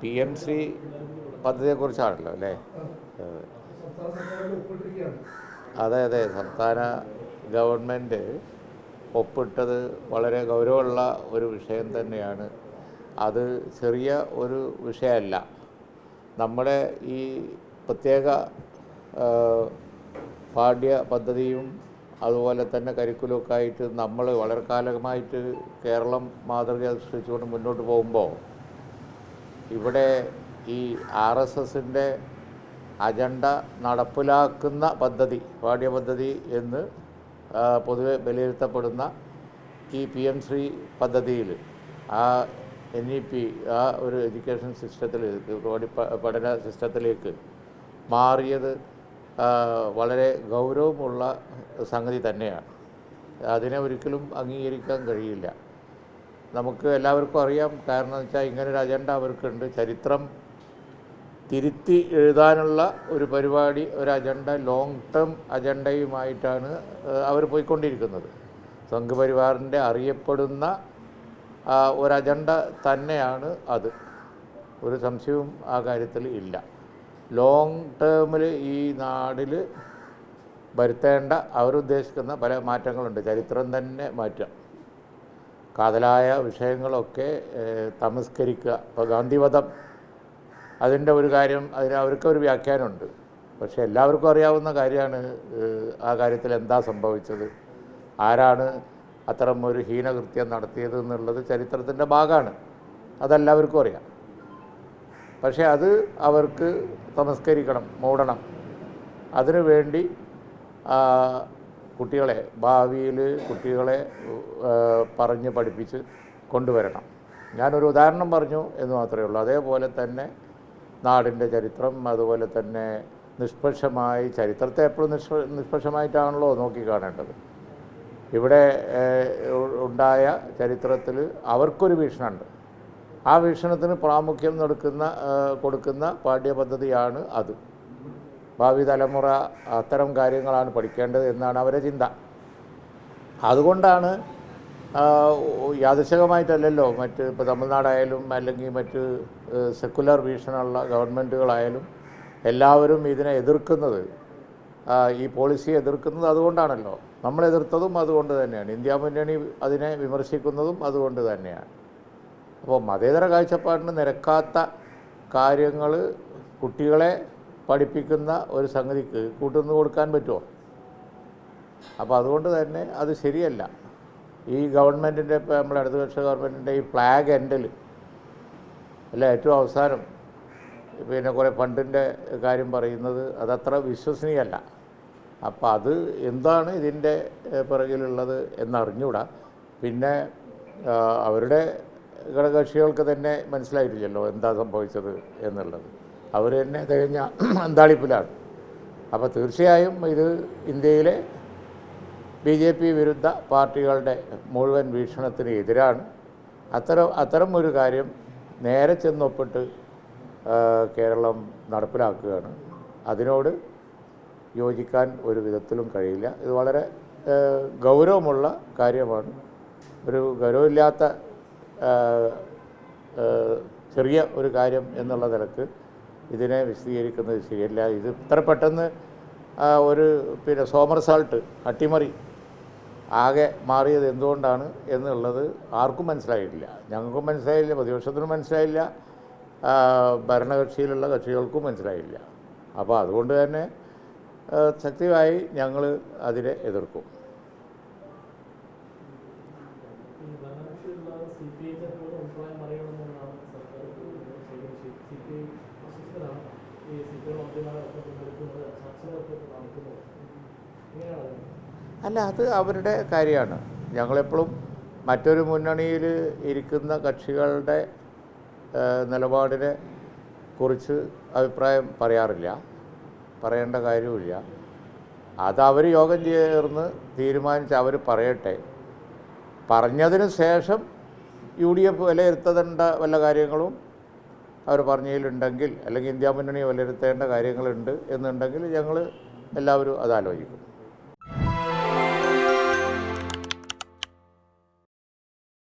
P M C പദ്ധതിയെക്കുറിച്ചാണല്ലോ അല്ലേ? അതെ അതെ. സംസ്ഥാന ഗവൺമെന്റ് ഒപ്പിട്ടത് വളരെ ഗൗരവമുള്ള ഒരു വിഷയം തന്നെയാണ്. അത് ചെറിയ ഒരു വിഷയമല്ല. നമ്മുടെ ഈ പ്രത്യേക പാഠ്യ പദ്ധതിയും അതുപോലെ തന്നെ കരിക്കുലൊക്കെ ആയിട്ട് നമ്മൾ വളരെ കാലമായിട്ട് കേരളം മാതൃക സൃഷ്ടിച്ചുകൊണ്ട് മുന്നോട്ട് പോകുമ്പോൾ ഇവിടെ ഈ ആർ എസ് എസിന്റെ അജണ്ട നടപ്പിലാക്കുന്ന പദ്ധതി പാഠ്യപദ്ധതി എന്ന് പൊതുവെ വിലയിരുത്തപ്പെടുന്ന ഈ പി എം ശ്രീ പദ്ധതിയിൽ ആ എൻ ഇ പി ആ ഒരു എഡ്യൂക്കേഷൻ സിസ്റ്റത്തിലേക്ക് പഠി- പഠന സിസ്റ്റത്തിലേക്ക് മാറിയത് വളരെ ഗൗരവമുള്ള സംഗതി തന്നെയാണ്. അതിനെ ഒരിക്കലും അംഗീകരിക്കാൻ കഴിയില്ല. നമുക്ക് എല്ലാവർക്കും അറിയാം. കാരണം എന്ന് വെച്ചാൽ ഇങ്ങനൊരു അജണ്ട അവർക്കുണ്ട്. ചരിത്രം തിരുത്തി എഴുതാനുള്ള ഒരു പരിപാടി ഒരു അജണ്ട ലോങ് ടേം അജണ്ടയുമായിട്ടാണ് അവർ പോയിക്കൊണ്ടിരിക്കുന്നത്. സംഘപരിവാറിന്റെ അറിയപ്പെടുന്ന ഒരു അജണ്ട തന്നെയാണ് അത്. ഒരു സംശയവും ആ കാര്യത്തിൽ ഇല്ല. ലോങ് ടേമിൽ ഈ നാടിൽ വരുത്തേണ്ട അവരുദ്ദേശിക്കുന്ന പല മാറ്റങ്ങളുണ്ട്. ചരിത്രം തന്നെ മാറ്റാം. കാതലായ വിഷയങ്ങളൊക്കെ തമസ്കരിക്കുക. ഇപ്പോൾ ഗാന്ധിവധം അതിന്റെ ഒരു കാര്യം അതിന് അവർക്ക് ഒരു വ്യാഖ്യാനമുണ്ട്. പക്ഷേ എല്ലാവർക്കും അറിയാവുന്ന കാര്യമാണ് ആ കാര്യത്തിൽ എന്താ സംഭവിച്ചത്? ആരാണ് അത്തരം ഒരു ഹീനകൃത്യം നടത്തിയത് എന്നുള്ളത് ചരിത്രത്തിന്റെ ഭാഗമാണ്. അതെല്ലാവർക്കും അറിയാം. പക്ഷേ അത് അവർക്ക് തമസ്കരിക്കണം മൂടണം. അതിനു വേണ്ടി ആ, കുട്ടികളെ ഭാവിയിൽ കുട്ടികളെ പറഞ്ഞ് പഠിപ്പിച്ച് കൊണ്ടുവരണം. ഞാനൊരു ഉദാഹരണം പറഞ്ഞു എന്ന് മാത്രമേ ഉള്ളൂ. അതേപോലെ തന്നെ നാടിന്റെ ചരിത്രം അതുപോലെ തന്നെ നിഷ്പക്ഷമായി ചരിത്രത്തെ എപ്പോഴും നിഷ്പ നിഷ്പക്ഷമായിട്ടാണല്ലോ നോക്കിക്കാണേണ്ടത് ഇവിടെ ഏഹ്, ഉണ്ടായ ചരിത്രത്തിൽ അവർക്കൊരു വീക്ഷണമുണ്ട്. ആ വീക്ഷണത്തിന് പ്രാമുഖ്യം നടക്കുന്ന കൊടുക്കുന്ന പാഠ്യപദ്ധതിയാണ് അത്. ഭാവി തലമുറ അത്തരം കാര്യങ്ങളാണ് പഠിക്കേണ്ടത് എന്നാണ് അവരെ ചിന്ത. അതുകൊണ്ടാണ് യാദൃശികമായിട്ടല്ലല്ലോ മറ്റ് ഇപ്പോൾ തമിഴ്നാടായാലും അല്ലെങ്കിൽ മറ്റ് സെക്കുലർ വീക്ഷണമുള്ള ഗവൺമെന്റുകളായാലും എല്ലാവരും ഇതിനെ എതിർക്കുന്നത് ഈ പോളിസിയെ എതിർക്കുന്നത് അതുകൊണ്ടാണല്ലോ. നമ്മൾ എതിർത്തതും അതുകൊണ്ട് തന്നെയാണ്. ഇന്ത്യ മുന്നണി അതിനെ വിമർശിക്കുന്നതും അതുകൊണ്ട് തന്നെയാണ്. അപ്പോൾ മതേതര കാഴ്ചപ്പാടിന് നിരക്കാത്ത കാര്യങ്ങൾ കുട്ടികളെ പഠിപ്പിക്കുന്ന ഒരു സംഗതിക്ക് കൂട്ടുനിന്ന് കൊടുക്കാൻ പറ്റുമോ? അപ്പോൾ അതുകൊണ്ട് തന്നെ അത് ശരിയല്ല. ഈ ഗവൺമെന്റിന്റെ ഇപ്പോൾ നമ്മുടെ ഇടതുപക്ഷ ഗവൺമെന്റിന്റെ ഈ ഫ്ലാഗ് എൻഡിൽ അല്ല ഏറ്റവും അവസാനം പിന്നെ കുറേ ഫണ്ടിന്റെ കാര്യം പറയുന്നത് അതത്ര വിശ്വസനീയല്ല. അപ്പോൾ അത് എന്താണ് ഇതിന്റെ പിറകിലുള്ളത് എന്നറിഞ്ഞൂടാ. പിന്നെ അവരുടെ ഘടകകക്ഷികൾക്ക് തന്നെ മനസ്സിലായിട്ടില്ലല്ലോ എന്താ സംഭവിച്ചത് എന്നുള്ളത്. അവർ തന്നെ തികഞ്ഞ അന്താളിപ്പിലാണ്. അപ്പോൾ തീർച്ചയായും ഇത് ഇന്ത്യയിലെ ബി ജെ പി വിരുദ്ധ പാർട്ടികളുടെ മുഴുവൻ വീക്ഷണത്തിന് എതിരാണ്. അത്തരം അത്തരം ഒരു കാര്യം നേരെ ചെന്നൊപ്പിട്ട് കേരളം നടപ്പിലാക്കുകയാണ്. അതിനോട് യോജിക്കാൻ ഒരു വിധത്തിലും കഴിയില്ല. ഇത് വളരെ ഗൗരവമുള്ള കാര്യമാണ്. ഒരു ഗൗരവമില്ലാത്ത ചെറിയ ഒരു കാര്യം എന്നുള്ള നിലയ്ക്ക് ഇതിനെ വിശദീകരിക്കുന്നത് ശരിയല്ല. ഇത് ഇത്ര പെട്ടെന്ന് ഒരു പിന്നെ സോമർസാൾട്ട് അട്ടിമറി ആകെ മാറിയത് എന്തുകൊണ്ടാണ് എന്നുള്ളത് ആർക്കും മനസ്സിലായിട്ടില്ല. ഞങ്ങൾക്കും മനസ്സിലായില്ല പ്രതിപക്ഷത്തിനും മനസ്സിലായില്ല ഭരണകക്ഷിയിലുള്ള കക്ഷികൾക്കും മനസ്സിലായില്ല. അപ്പോൾ അതുകൊണ്ട് തന്നെ ശക്തിയായി ഞങ്ങൾ അതിനെ എതിർക്കും. അല്ല അത് അവരുടെ കാര്യമാണ്. ഞങ്ങളെപ്പോഴും മറ്റൊരു മുന്നണിയിൽ ഇരിക്കുന്ന കക്ഷികളുടെ നിലപാടിനെ കുറിച്ച് അഭിപ്രായം പറയാറില്ല. പറയേണ്ട കാര്യവുമില്ല. അത് അവർ യോഗം ചേർന്ന് തീരുമാനിച്ച് അവർ പറയട്ടെ. പറഞ്ഞതിന് ശേഷം യു ഡി എഫ് വിലയിരുത്തേണ്ട വല്ല കാര്യങ്ങളും അവർ പറഞ്ഞതിലുണ്ടെങ്കിൽ അല്ലെങ്കിൽ ഇന്ത്യ മുന്നണി വിലയിരുത്തേണ്ട കാര്യങ്ങളുണ്ട് എന്നുണ്ടെങ്കിൽ ഞങ്ങൾ എല്ലാവരും അത് ആലോചിക്കും.